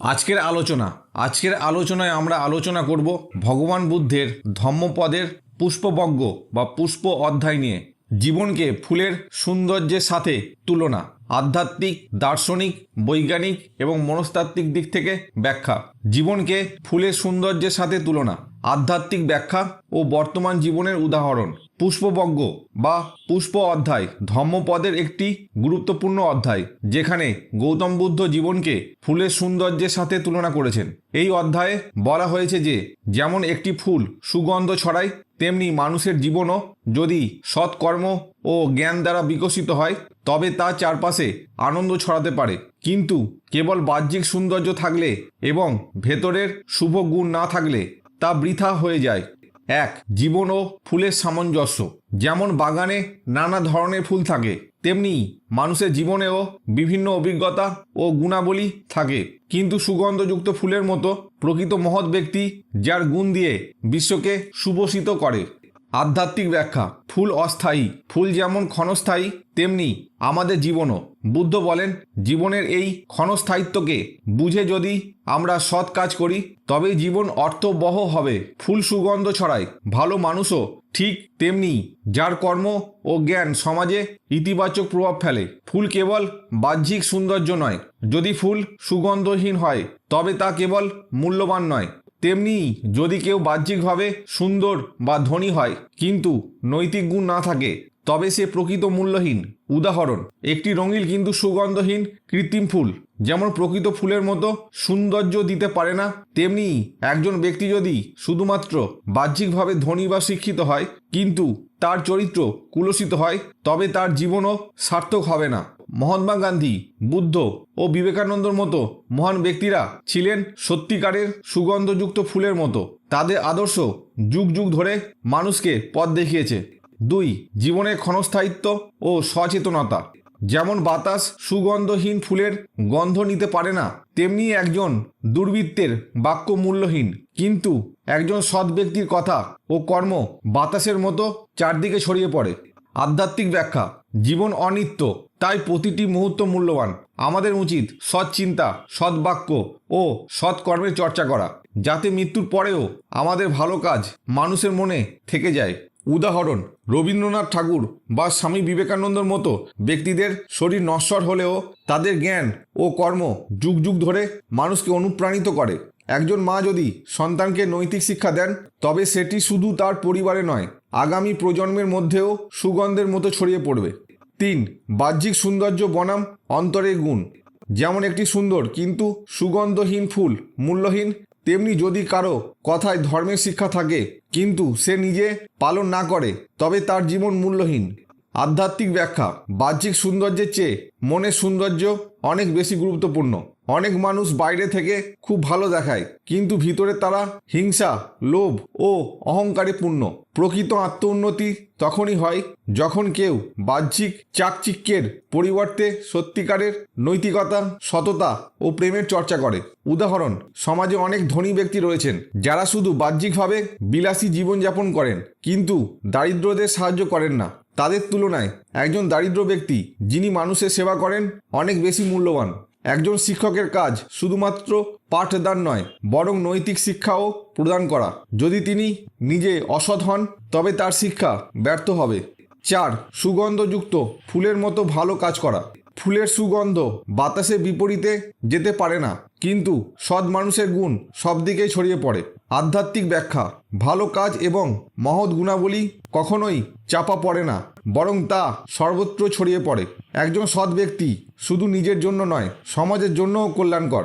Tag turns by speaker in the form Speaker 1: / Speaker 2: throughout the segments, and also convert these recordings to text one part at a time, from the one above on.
Speaker 1: আজকের আলোচনা, আজকের আলোচনায় আমরা আলোচনা করব ভগবান বুদ্ধের ধম্মপদের পুষ্পবজ্ঞ বা পুষ্প অধ্যায় নিয়ে, জীবনকে ফুলের সৌন্দর্যের সাথে তুলনা, আধ্যাত্মিক, দার্শনিক, বৈজ্ঞানিক এবং মনস্তাত্ত্বিক দিক থেকে ব্যাখ্যা, জীবনকে ফুলের সৌন্দর্যের সাথে তুলনা। আধ্যাত্মিক ব্যাখ্যা ও বর্তমান জীবনের উদাহরণ। পুষ্পবজ্ঞ বা পুষ্প অধ্যায় ধর্মপদের একটি গুরুত্বপূর্ণ অধ্যায়, যেখানে গৌতম বুদ্ধ জীবনকে ফুলের সৌন্দর্যের সাথে তুলনা করেছেন। এই অধ্যায়ে বলা হয়েছে যে, যেমন একটি ফুল সুগন্ধ ছড়ায়, তেমনি মানুষের জীবনও যদি সৎকর্ম ও জ্ঞান দ্বারা বিকশিত হয়, তবে তা চারপাশে আনন্দ ছড়াতে পারে। কিন্তু কেবল বাহ্যিক সৌন্দর্য থাকলে এবং ভেতরের শুভ গুণ না থাকলে তা বৃথা হয়ে যায়। এক, জীবন ও ফুলের সামঞ্জস্য। যেমন বাগানে নানা ধরনের ফুল থাকে, তেমনি মানুষের জীবনেও বিভিন্ন অভিজ্ঞতা ও গুণাবলী থাকে। কিন্তু সুগন্ধযুক্ত ফুলের মতো প্রকৃত মহৎ ব্যক্তি যার গুণ দিয়ে বিশ্বকে সুবসিত করে। আধ্যাত্মিক ব্যাখ্যা, ফুল অস্থায়ী, ফুল যেমন ক্ষণস্থায়ী, তেমনি আমাদের জীবনও। বুদ্ধ বলেন, জীবনের এই ক্ষণস্থায়িত্বকে বুঝে যদি আমরা সৎ কাজ করি, তবেই জীবন অর্থবহ হবে। ফুল সুগন্ধ ছড়ায়, ভালো মানুষও ঠিক তেমনি, যার কর্ম ও জ্ঞান সমাজে ইতিবাচক প্রভাব ফেলে। ফুল কেবল বাহ্যিক সৌন্দর্য নয়। যদি ফুল সুগন্ধহীন হয়, তবে তা কেবল মূল্যবান নয়। তেমনি যদি কেউ বাহ্যিকভাবে সুন্দর বা ধনী হয়, কিন্তু নৈতিক গুণ না থাকে, তবে সে প্রকৃত মূল্যহীন। উদাহরণ, একটি রঙিন কিন্তু সুগন্ধহীন কৃত্রিম ফুল, যেমন প্রকৃত ফুলের মতো সৌন্দর্য দিতে পারে না। তেমনি একজন ব্যক্তি যদি শুধুমাত্র বাহ্যিকভাবে ধনী বা শিক্ষিত হয়, কিন্তু তার চরিত্র কুলসিত হয়, তবে তার জীবনও সার্থক হবে না। মহাত্মা গান্ধী, বুদ্ধ ও বিবেকানন্দর মতো মহান ব্যক্তিরা ছিলেন সত্যিকারের সুগন্ধযুক্ত ফুলের মতো। তাদের আদর্শ যুগ যুগ ধরে মানুষকে পথ দেখিয়েছে। দুই, জীবনের ক্ষণস্থায়িত্ব ও সচেতনতা। যেমন বাতাস সুগন্ধহীন ফুলের গন্ধ নিতে পারে না, তেমনি একজন দুর্বৃত্তের বাক্য মূল্যহীন কিন্তু একজন সৎ ব্যক্তির কথা ও কর্ম বাতাসের মতো চারদিকে ছড়িয়ে পড়ে। আধ্যাত্মিক ব্যাখ্যা। জীবন অনিত্য, তাই প্রতিটি মুহূর্ত মূল্যবান। আমাদের উচিত সৎ চিন্তা সৎ বাক্য ও সৎ কর্মের চর্চা করা, যাতে মৃত্যুর পরেও আমাদের ভালো কাজ মানুষের মনে থেকে যায়। উদাহরণ, রবীন্দ্রনাথ ঠাকুর বা স্বামী বিবেকানন্দর মতো ব্যক্তিদের শরীর নশ্বর হলেও তাদের জ্ঞান ও কর্ম যুগ যুগ ধরে মানুষকে অনুপ্রাণিত করে। একজন মা যদি সন্তানকে নৈতিক শিক্ষা দেন, তবে সেটি শুধু তার পরিবারে নয় আগামী প্রজন্মের মধ্যেও সুগন্ধের মতো ছড়িয়ে পড়বে। তিন, বাহ্যিক সৌন্দর্য বনাম অন্তরের গুণ। যেমন একটি সুন্দর কিন্তু সুগন্ধহীন ফুল মূল্যহীন, তেমনি যদি কারও কথায় ধর্মের শিক্ষা থাকে, কিন্তু সে নিজে পালন না করে, তবে তার জীবন মূল্যহীন। আধ্যাত্মিক ব্যাখ্যা, বাহ্যিক সৌন্দর্যের চেয়ে মনের সৌন্দর্য অনেক বেশি গুরুত্বপূর্ণ। অনেক মানুষ বাইরে থেকে খুব ভালো দেখায়, কিন্তু ভিতরে তারা হিংসা, লোভ ও অহংকারে পূর্ণ প্রকৃত আত্ম উন্নতি তখনই হয় যখন কেউ বাহ্যিক চাকচিক্যের পরিবর্তে সত্যিকারের নৈতিকতা, সততা ও প্রেমের চর্চা করে। উদাহরণ, সমাজে অনেক ধনী ব্যক্তি রয়েছেন, যারা শুধু বাহ্যিকভাবে বিলাসী জীবনযাপন করেন, কিন্তু দারিদ্রদের সাহায্য করেন না। তাদের তুলনায় একজন দারিদ্র ব্যক্তি, যিনি মানুষের সেবা করেন, অনেক বেশি মূল্যবান। একজন শিক্ষকের কাজ শুধুমাত্র পাঠদান নয়, বরং নৈতিক শিক্ষাও প্রদান করা। যদি তিনি নিজে অসৎ হন, তবে তার শিক্ষা ব্যর্থ হবে। চার, সুগন্ধযুক্ত, ফুলের মতো ভালো কাজ করা। ফুলের সুগন্ধ বাতাসে বিপরীতে যেতে পারে না, কিন্তু সৎ মানুষের গুণ সব দিকেই ছড়িয়ে পড়ে। আধ্যাত্মিক ব্যাখ্যা, ভালো কাজ এবং মহৎ গুণাবলী কখনোই চাপা পড়ে না, বরং তা সর্বত্র ছড়িয়ে পড়ে। একজন সৎ ব্যক্তি শুধু নিজের জন্য নয়, সমাজের জন্যও কল্যাণকর।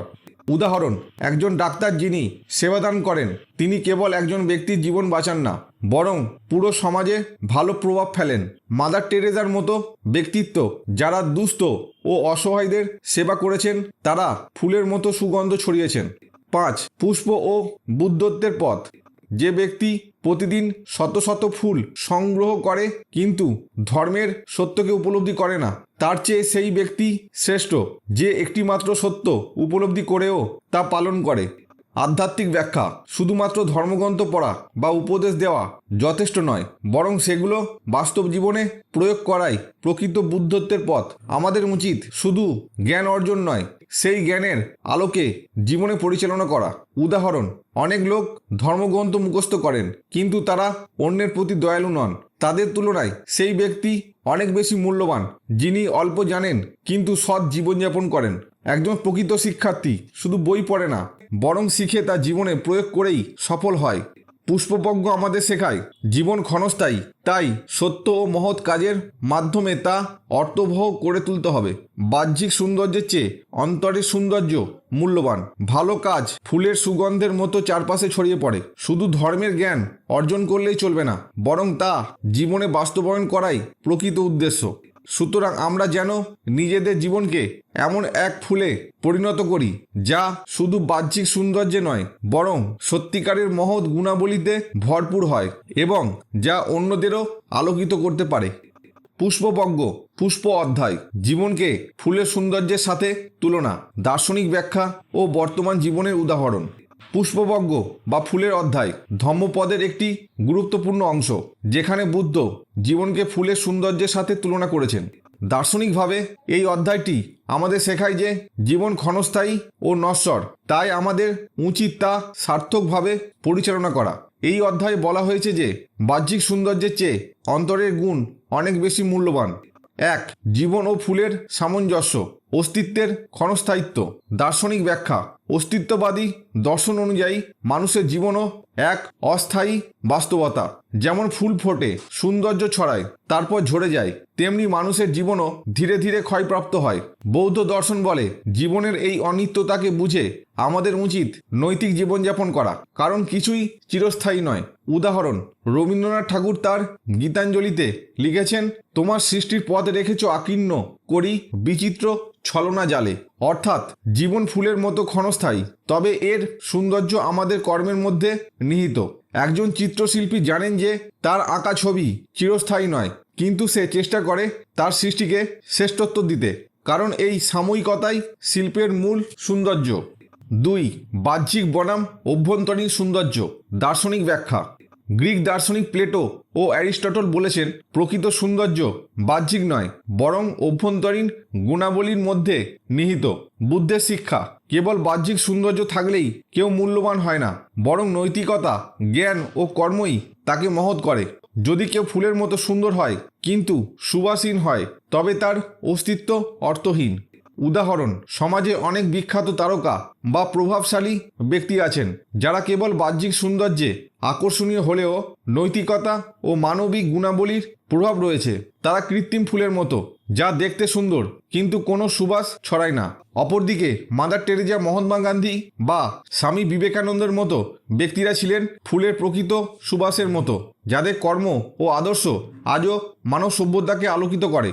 Speaker 1: উদাহরণ, একজন ডাক্তার যিনি সেবাদান করেন, তিনি কেবল একজন ব্যক্তির জীবন বাঁচান না, বরং পুরো সমাজে ভালো প্রভাব ফেলেন। মাদার টেরেজার মতো ব্যক্তিত্ব যারা দুস্থ ও অসহায়দের সেবা করেছেন, তারা ফুলের মতো সুগন্ধ ছড়িয়েছেন। পাঁচ পুষ্প ও বুদ্ধত্বের পথ। যে ব্যক্তি প্রতিদিন শত শত ফুল সংগ্রহ করে, কিন্তু ধর্মের সত্যকে উপলব্ধি করে না, তার চেয়ে সেই ব্যক্তি শ্রেষ্ঠ, যে একটিমাত্র সত্য উপলব্ধি করেও তা পালন করে। আধ্যাত্মিক ব্যাখ্যা, শুধুমাত্র ধর্মগ্রন্থ পড়া বা উপদেশ দেওয়া যথেষ্ট নয়, বরং সেগুলো বাস্তব জীবনে প্রয়োগ করাই প্রকৃত বুদ্ধত্বের পথ। আমাদের উচিত শুধু জ্ঞান অর্জন নয় সেই জ্ঞানের আলোকে জীবনে পরিচালনা করা। উদাহরণ, অনেক লোক ধর্মগ্রন্থ মুখস্থ করেন, কিন্তু তারা অন্যের প্রতি দয়ালু নন। তাদের তুলনায় সেই ব্যক্তি অনেক বেশি মূল্যবান, যিনি অল্প জানেন, কিন্তু সৎ জীবনযাপন করেন। একজন প্রকৃত শিক্ষার্থী শুধু বই পড়ে না, বরং শিখে তা জীবনে প্রয়োগ করেই সফল হয়। পুষ্পপজ্ঞ আমাদের শেখায়। জীবন ক্ষণস্থায়ী। তাই সত্য ও মহৎ কাজের মাধ্যমে তা অর্থবহ করে তুলতে হবে। বাহ্যিক সৌন্দর্যের চেয়ে অন্তরের সৌন্দর্য মূল্যবান। ভালো কাজ ফুলের সুগন্ধের মতো চারপাশে ছড়িয়ে পড়ে। শুধু ধর্মের জ্ঞান অর্জন করলেই চলবে না, বরং তা জীবনে বাস্তবায়ন করাই প্রকৃত উদ্দেশ্য। সুতরাং আমরা যেন নিজেদের জীবনকে এমন এক ফুলে পরিণত করি, যা শুধু বাহ্যিক সৌন্দর্যে নয়, বরং সত্যিকারের মহৎ গুণাবলীতে ভরপুর হয় এবং যা অন্যদেরও আলোকিত করতে পারে। পুষ্পবজ্ঞ পুষ্প অধ্যায়, জীবনকে ফুলের সৌন্দর্যের সাথে তুলনা, দার্শনিক ব্যাখ্যা ও বর্তমান জীবনের উদাহরণ। পুষ্পবজ্ঞ বা ফুলের অধ্যায় ধম্মপদের একটি গুরুত্বপূর্ণ অংশ, যেখানে বুদ্ধ জীবনকে ফুলের সৌন্দর্যের সাথে তুলনা করেছেন। দার্শনিকভাবে এই অধ্যায়টি আমাদের শেখায় যে জীবন ক্ষণস্থায়ী ও নশ্বর, তাই আমাদের উচিত তা সার্থকভাবে পরিচালনা করা। এই অধ্যায়ে বলা হয়েছে যে বাহ্যিক সৌন্দর্যের চেয়ে অন্তরের গুণ অনেক বেশি মূল্যবান। এক, জীবন ও ফুলের সামঞ্জস্য। অস্তিত্বের ক্ষণস্থায়িত্ব দার্শনিক ব্যাখ্যা অস্তিত্ববাদী দর্শন অনুযায়ী মানুষের জীবনও এক অস্থায়ী বাস্তবতা। যেমন ফুল ফোটে, সৌন্দর্য ছড়ায়, তারপর ঝরে যায়, তেমনি মানুষের জীবনও ধীরে ধীরে ক্ষয়প্রাপ্ত হয়। বৌদ্ধ দর্শন বলে, জীবনের এই অনিত্যতাকে বুঝে আমাদের উচিত নৈতিক জীবনযাপন করা। কারণ কিছুই চিরস্থায়ী নয়। উদাহরণ, রবীন্দ্রনাথ ঠাকুর তার গীতাঞ্জলিতে লিখেছেন, তোমার সৃষ্টির পথ রেখেছ আকীর্ণ, করি বিচিত্র ছলনা জালে। অর্থাৎ জীবন ফুলের মতো ক্ষণস্থায়ী। তবে এর সৌন্দর্য আমাদের কর্মের মধ্যে নিহিত। একজন চিত্রশিল্পী জানেন যে, তার আঁকা ছবি চিরস্থায়ী নয়, কিন্তু সে চেষ্টা করে তার সৃষ্টিকে শ্রেষ্ঠত্ব দিতে, কারণ এই সাময়িকতাই শিল্পের মূল সৌন্দর্য। দুই, বাহ্যিক বনাম, অভ্যন্তরীণ সৌন্দর্য, দার্শনিক ব্যাখ্যা। গ্রিক দার্শনিক প্লেটো ও অ্যারিস্টটল বলেছেন, প্রকৃত সৌন্দর্য বাহ্যিক নয়, বরং অভ্যন্তরীণ গুণাবলীর মধ্যে নিহিত। বুদ্ধের শিক্ষা, কেবল বাহ্যিক সৌন্দর্য থাকলেই কেউ মূল্যবান হয় না, বরং নৈতিকতা, জ্ঞান ও কর্মই তাকে মহৎ করে। যদি কেউ ফুলের মতো সুন্দর হয়, কিন্তু সুবাসীন হয়, তবে তার অস্তিত্ব অর্থহীন। উদাহরণ, সমাজে অনেক বিখ্যাত তারকা বা প্রভাবশালী ব্যক্তি আছেন, যারা কেবল বাহ্যিক সৌন্দর্যে আকর্ষণীয় হলেও নৈতিকতা ও মানবিক গুণাবলীর প্রভাব রয়েছে। তারা কৃত্রিম ফুলের মতো, যা দেখতে সুন্দর, কিন্তু কোনো সুবাস ছড়ায় না। অপরদিকে, মাদার টেরেজা মহাত্মা গান্ধী বা স্বামী বিবেকানন্দের মতো ব্যক্তিরা ছিলেন ফুলের প্রকৃত সুবাসের মতো, যাদের কর্ম ও আদর্শ আজও মানব সভ্যতাকে আলোকিত করে।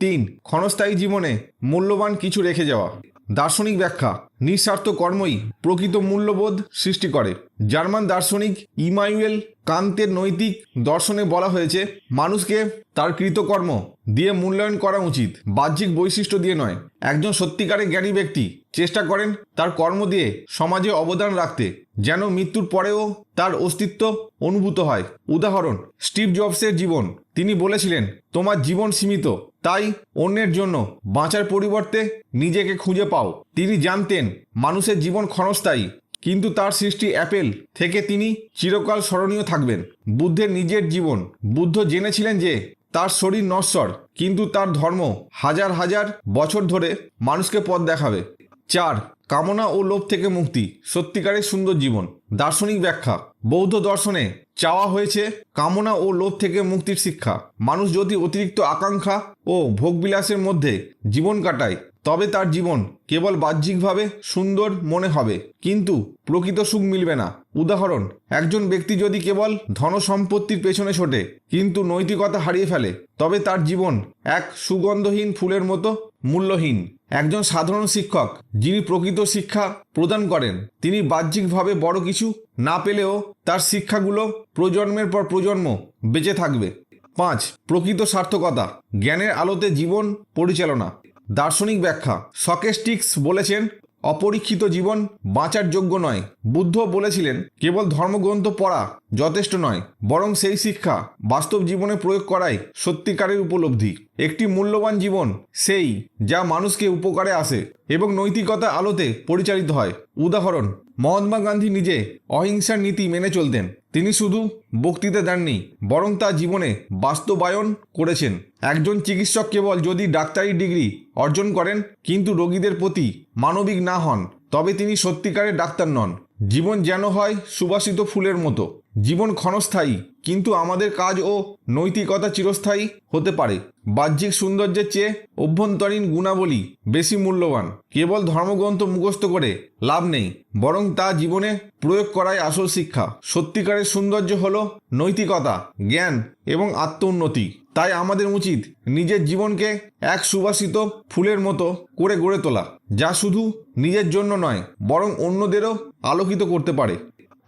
Speaker 1: তিন, ক্ষণস্থায়ী জীবনে মূল্যবান কিছু রেখে যাওয়া। দার্শনিক ব্যাখ্যা, নিঃস্বার্থ কর্মই প্রকৃত মূল্যবোধ সৃষ্টি করে। জার্মান দার্শনিক ইমানুয়েল কান্তের নৈতিক দর্শনে বলা হয়েছে, মানুষকে তার কৃতকর্ম দিয়ে মূল্যায়ন করা উচিত, বাহ্যিক বৈশিষ্ট্য দিয়ে নয়। একজন সত্যিকারের জ্ঞানী ব্যক্তি চেষ্টা করেন তার কর্ম দিয়ে সমাজে অবদান রাখতে, যেন মৃত্যুর পরেও তার অস্তিত্ব অনুভূত হয়। উদাহরণ, স্টিভ জবসের জীবন। তিনি বলেছিলেন, তোমার জীবন সীমিত, তাই অন্যের জন্য বাঁচার পরিবর্তে নিজেকে খুঁজে পাও। তিনি জানতেন, মানুষের জীবন ক্ষণস্থায়ী কিন্তু তার সৃষ্টি অ্যাপেল থেকে তিনি চিরকাল স্মরণীয় থাকবেন। বুদ্ধের নিজের জীবন। বুদ্ধ জেনেছিলেন যে তার শরীর নশ্বর, কিন্তু তার ধর্ম হাজার হাজার বছর ধরে মানুষকে পথ দেখাবে। চার, কামনা ও লোভ থেকে মুক্তি, সত্যিকারের সুন্দর জীবন। দার্শনিক ব্যাখ্যা, বৌদ্ধ দর্শনে চাওয়া হয়েছে কামনা ও লোভ থেকে মুক্তির শিক্ষা। মানুষ যদি অতিরিক্ত আকাঙ্ক্ষা ও ভোগবিলাসের মধ্যে জীবন কাটায় তবে তার জীবন কেবল বাহ্যিকভাবে সুন্দর মনে হবে। কিন্তু প্রকৃত সুখ মিলবে না। উদাহরণ, একজন ব্যক্তি যদি কেবল ধন সম্পত্তির পেছনে ছোটে, কিন্তু নৈতিকতা হারিয়ে ফেলে, তবে তার জীবন এক সুগন্ধহীন ফুলের মতো মূল্যহীন। একজন সাধারণ শিক্ষক, যিনি প্রকৃত শিক্ষা প্রদান করেন, তিনি বাহ্যিকভাবে বড় কিছু না পেলেও তার শিক্ষাগুলো প্রজন্মের পর প্রজন্ম বেঁচে থাকবে। পাঁচ, প্রকৃত সার্থকতা, জ্ঞানের আলোতে জীবন পরিচালনা। দার্শনিক ব্যাখ্যা। সকেস্টিক্স বলেছেন অপরীক্ষিত জীবন বাঁচার যোগ্য নয়। বুদ্ধ বলেছিলেন কেবল ধর্মগ্রন্থ পড়া যথেষ্ট নয়, বরং সেই শিক্ষা বাস্তব জীবনে প্রয়োগ করাই সত্যিকারের উপলব্ধি। একটি মূল্যবান জীবন সেই যা মানুষকে উপকারে আসে এবং নৈতিকতা আলোতে পরিচালিত হয়। উদাহরণ, মহাত্মা গান্ধী নিজে অহিংসার নীতি মেনে চলতেন। তিনি শুধু বক্তৃতা দেননি, বরং তা জীবনে বাস্তবায়ন করেছেন। একজন চিকিৎসক কেবল যদি ডাক্তারি ডিগ্রি অর্জন করেন, কিন্তু রোগীদের প্রতি মানবিক না হন, তবে তিনি সত্যিকারের ডাক্তার নন। জীবন যেন হয় সুবাসিত ফুলের মতো। জীবন ক্ষণস্থায়ী, কিন্তু আমাদের কাজ ও নৈতিকতা চিরস্থায়ী হতে পারে। বাহ্যিক সৌন্দর্যের চেয়ে অভ্যন্তরীণ গুণাবলী বেশি মূল্যবান। কেবল ধর্মগ্রন্থ মুখস্থ করে লাভ নেই, বরং তা জীবনে প্রয়োগ করাই আসল শিক্ষা। সত্যিকারের সৌন্দর্য হলো নৈতিকতা, জ্ঞান এবং আত্ম উন্নতি তাই আমাদের উচিত নিজের জীবনকে এক সুবাসিত ফুলের মতো করে গড়ে তোলা, যা শুধু নিজের জন্য নয়, বরং অন্যদেরও আলোকিত করতে পারে।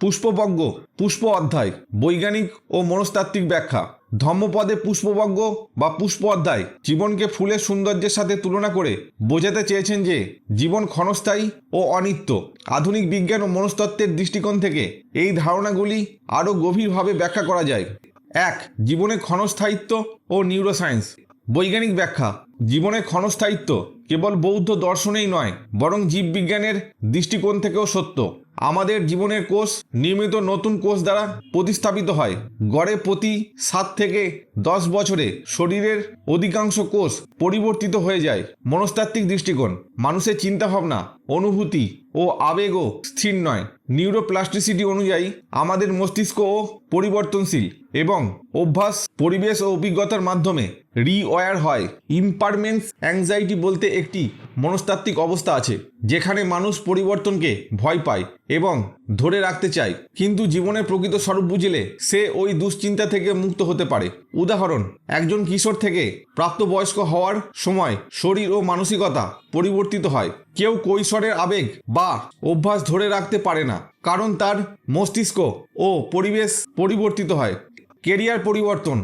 Speaker 1: পুষ্পবজ্ঞ পুষ্প অধ্যায়, বৈজ্ঞানিক ও মনস্তাত্ত্বিক ব্যাখ্যা। ধম্মপদে পুষ্পবজ্ঞ বা পুষ্প অধ্যায় জীবনকে ফুলের সৌন্দর্যের সাথে তুলনা করে বোঝাতে চেয়েছেন যে, জীবন ক্ষণস্থায়ী ও অনিত্য। আধুনিক বিজ্ঞান ও মনস্তত্ত্বের দৃষ্টিকোণ থেকে এই ধারণাগুলি আরও গভীরভাবে ব্যাখ্যা করা যায়। এক, জীবনে ক্ষণস্থায়িত্ব ও নিউরোসায়েন্স বৈজ্ঞানিক ব্যাখ্যা, জীবনে ক্ষণস্থায়িত্ব কেবল বৌদ্ধ দর্শনেই নয়, বরং জীববিজ্ঞানের দৃষ্টিকোণ থেকেও সত্য। আমাদের জীবনের কোষ নিয়মিত নতুন কোষ দ্বারা প্রতিস্থাপিত হয়। গড়ে প্রতি সাত থেকে দশ বছরে শরীরের অধিকাংশ কোষ পরিবর্তিত হয়ে যায়। মনস্তাত্ত্বিক দৃষ্টিকোণ, মানুষের চিন্তাভাবনা, অনুভূতি ও আবেগও স্থির নয়। নিউরোপ্লাস্টিসিটি অনুযায়ী আমাদের মস্তিষ্কও পরিবর্তনশীল এবং অভ্যাস, পরিবেশ ও অভিজ্ঞতার মাধ্যমে রিওয়ার হয়। ইম্পারমেন্স অ্যাংজাইটি বলতে একটি মনস্তাত্ত্বিক অবস্থা আছে, যেখানে মানুষ পরিবর্তনকে ভয় পায় এবং ধরে রাখতে চায়। কিন্তু জীবনের প্রকৃত স্বরূপ বুঝলে সে ওই দুশ্চিন্তা থেকে মুক্ত হতে পারে। উদাহরণ, একজন কিশোর থেকে প্রাপ্তবয়স্ক হওয়ার সময় শরীর ও মানসিকতা পরিবর্তিত হয়। কেউ কৈশোরের আবেগ বা অভ্যাস ধরে রাখতে পারে না। কারণ তার মস্তিষ্ক ও পরিবেশ পরিবর্তিত হয়, কেরিয়ার পরিবর্তন।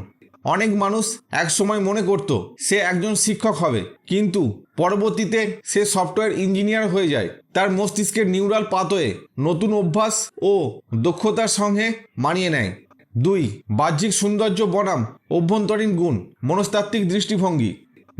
Speaker 1: অনেক মানুষ একসময় মনে করত, সে একজন শিক্ষক হবে, কিন্তু পরবর্তীতে সে সফটওয়্যার ইঞ্জিনিয়ার হয়ে যায়। তার মস্তিষ্কের নিউরাল পাতয়ে নতুন অভ্যাস ও দক্ষতার সঙ্গে মানিয়ে নেয়। দুই, বাহ্যিক সৌন্দর্য বনাম, অভ্যন্তরীণ গুণ, মনস্তাত্ত্বিক দৃষ্টিভঙ্গি।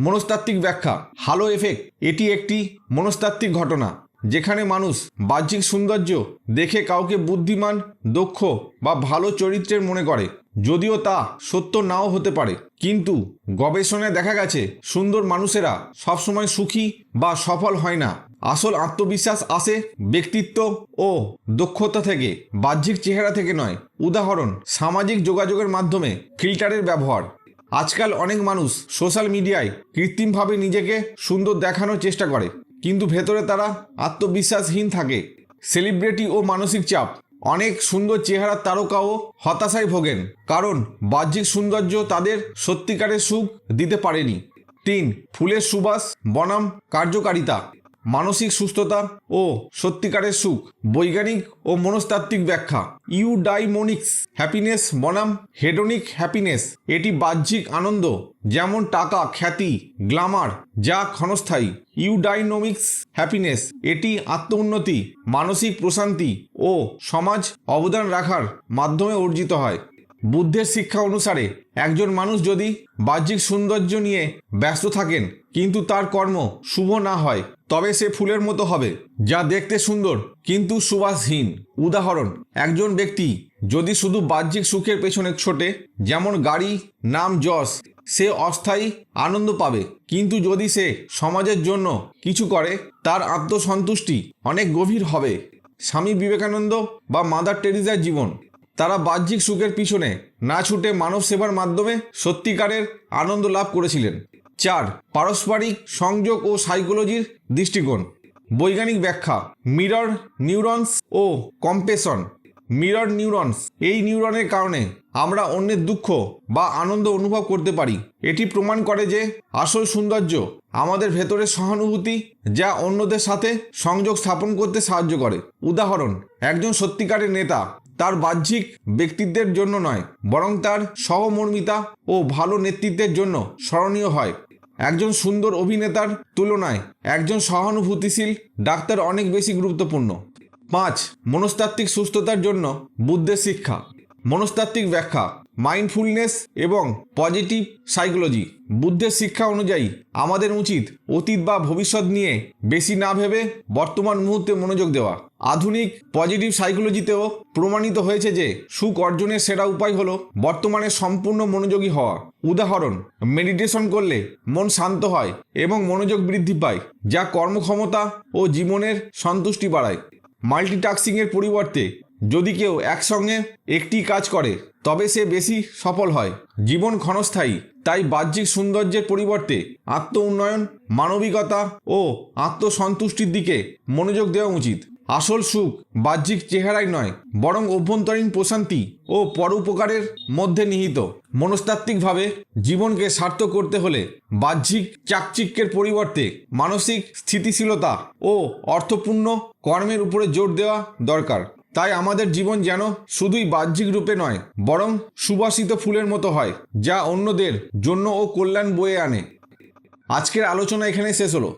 Speaker 1: মনস্তাত্ত্বিক ব্যাখ্যা হালো এফেক্ট এটি একটি মনস্তাত্ত্বিক ঘটনা। যেখানে মানুষ বাহ্যিক সৌন্দর্য দেখে কাউকে বুদ্ধিমান, দক্ষ বা ভালো চরিত্রের মনে করে, যদিও তা সত্য নাও হতে পারে। কিন্তু গবেষণায় দেখা গেছে, সুন্দর মানুষেরা সবসময় সুখী বা সফল হয় না। আসল আত্মবিশ্বাস আসে ব্যক্তিত্ব ও দক্ষতা থেকে, বাহ্যিক চেহারা থেকে নয়। উদাহরণ, সামাজিক যোগাযোগের মাধ্যমে ফিল্টারের ব্যবহার। আজকাল অনেক মানুষ সোশ্যাল মিডিয়ায় কৃত্রিমভাবে নিজেকে সুন্দর দেখানোর চেষ্টা করে। কিন্তু ভেতরে তারা আত্মবিশ্বাসহীন থাকে সেলিব্রিটি ও মানসিক চাপ। অনেক সুন্দর চেহারার তারকাও হতাশায় ভোগেন, কারণ বাহ্যিক সৌন্দর্য তাদের সত্যিকারের সুখ দিতে পারেনি। তিন, ফুলের সুবাস, বনাম কার্যকারিতা। মানসিক সুস্থতা ও সত্যিকারের সুখ, বৈজ্ঞানিক ও মনস্তাত্ত্বিক ব্যাখ্যা। ইউডাইমোনিক্স, হ্যাপিনেস বনাম, হেডোনিক হ্যাপিনেস। এটি বাহ্যিক আনন্দ, যেমন টাকা, খ্যাতি, গ্লামার, যা ক্ষণস্থায়ী। ইউডাইনোমিক্স, হ্যাপিনেস, এটি আত্ম উন্নতি মানসিক প্রশান্তি ও সমাজ অবদান রাখার মাধ্যমে অর্জিত হয়। বুদ্ধের শিক্ষা অনুসারে একজন মানুষ যদি বাহ্যিক সৌন্দর্য নিয়ে ব্যস্ত থাকেন, কিন্তু তার কর্ম শুভ না হয়, তবে সে ফুলের মতো হবে, যা দেখতে সুন্দর কিন্তু সুবাসহীন। উদাহরণ, একজন ব্যক্তি যদি শুধু বাহ্যিক সুখের পেছনে ছোটে, যেমন গাড়ি, নাম যশ, সে অস্থায়ী আনন্দ পাবে। কিন্তু যদি সে সমাজের জন্য কিছু করে, তার আত্মসন্তুষ্টি অনেক গভীর হবে। স্বামী বিবেকানন্দ বা মাদার টেরিজার জীবন। তারা বাহ্যিক সুখের পিছনে না ছুটে মানব সেবার মাধ্যমে সত্যিকারের আনন্দ লাভ করেছিলেন। চার, পারস্পরিক সংযোগ ও সাইকোলজির দৃষ্টিকোণ। বৈজ্ঞানিক ব্যাখ্যা মিরর নিউরনস ও কম্পেশন মিরর নিউরনস এই নিউরনের কারণে আমরা অন্যের দুঃখ বা আনন্দ অনুভব করতে পারি। এটি প্রমাণ করে যে আসল সৌন্দর্য আমাদের ভেতরের সহানুভূতি যা অন্যদের সাথে সংযোগ স্থাপন করতে সাহায্য করে। উদাহরণ, একজন সত্যিকারের নেতা তার বাহ্যিক ব্যক্তিত্বের জন্য নয়, বরং তার সহমর্মিতা ও ভালো নেতৃত্বের জন্য স্মরণীয় হয়। একজন সুন্দর অভিনেতার তুলনায় একজন সহানুভূতিশীল ডাক্তার অনেক বেশি গুরুত্বপূর্ণ। পাঁচ, মনস্তাত্ত্বিক সুস্থতার জন্য বুদ্ধের শিক্ষা। মনস্তাত্ত্বিক ব্যাখ্যা। মাইন্ডফুলনেস এবং পজিটিভ সাইকোলজি বুদ্ধের শিক্ষা অনুযায়ী আমাদের উচিত অতীত বা ভবিষ্যৎ নিয়ে বেশি না ভেবে বর্তমান মুহূর্তে মনোযোগ দেওয়া। আধুনিক পজিটিভ সাইকোলজিতেও প্রমাণিত হয়েছে যে সুখ অর্জনের সেরা উপায় হলো বর্তমানে সম্পূর্ণ মনোযোগী হওয়া। উদাহরণ মেডিটেশন করলে মন শান্ত হয় এবং মনোযোগ বৃদ্ধি পায়, যা কর্মক্ষমতা ও জীবনের সন্তুষ্টি বাড়ায়। মাল্টিটাস্কিংয়ের পরিবর্তে যদি কেউ একসঙ্গে একটি কাজ করে, তবে সে বেশি সফল হয়। জীবন ক্ষণস্থায়ী, তাই বাহ্যিক সৌন্দর্যের পরিবর্তে আত্ম উন্নয়ন মানবিকতা ও আত্মসন্তুষ্টির দিকে মনোযোগ দেওয়া উচিত। আসল সুখ বাহ্যিক চেহারায় নয়, বরং অভ্যন্তরীণ প্রশান্তি ও পরোপকারের মধ্যে নিহিত। মনস্তাত্ত্বিকভাবে জীবনকে সার্থক করতে হলে বাহ্যিক চাকচিক্যের পরিবর্তে মানসিক স্থিতিশীলতা ও অর্থপূর্ণ কর্মের উপরে জোর দেওয়া দরকার। তাই আমাদের জীবন যেন শুধুই বাহ্যিক রূপে নয়, বরং সুবাসিত ফুলের মতো হয়, যা অন্যদের জন্য ও কল্যাণ বয়ে আনে। আজকের আলোচনা এখানে শেষ হলো।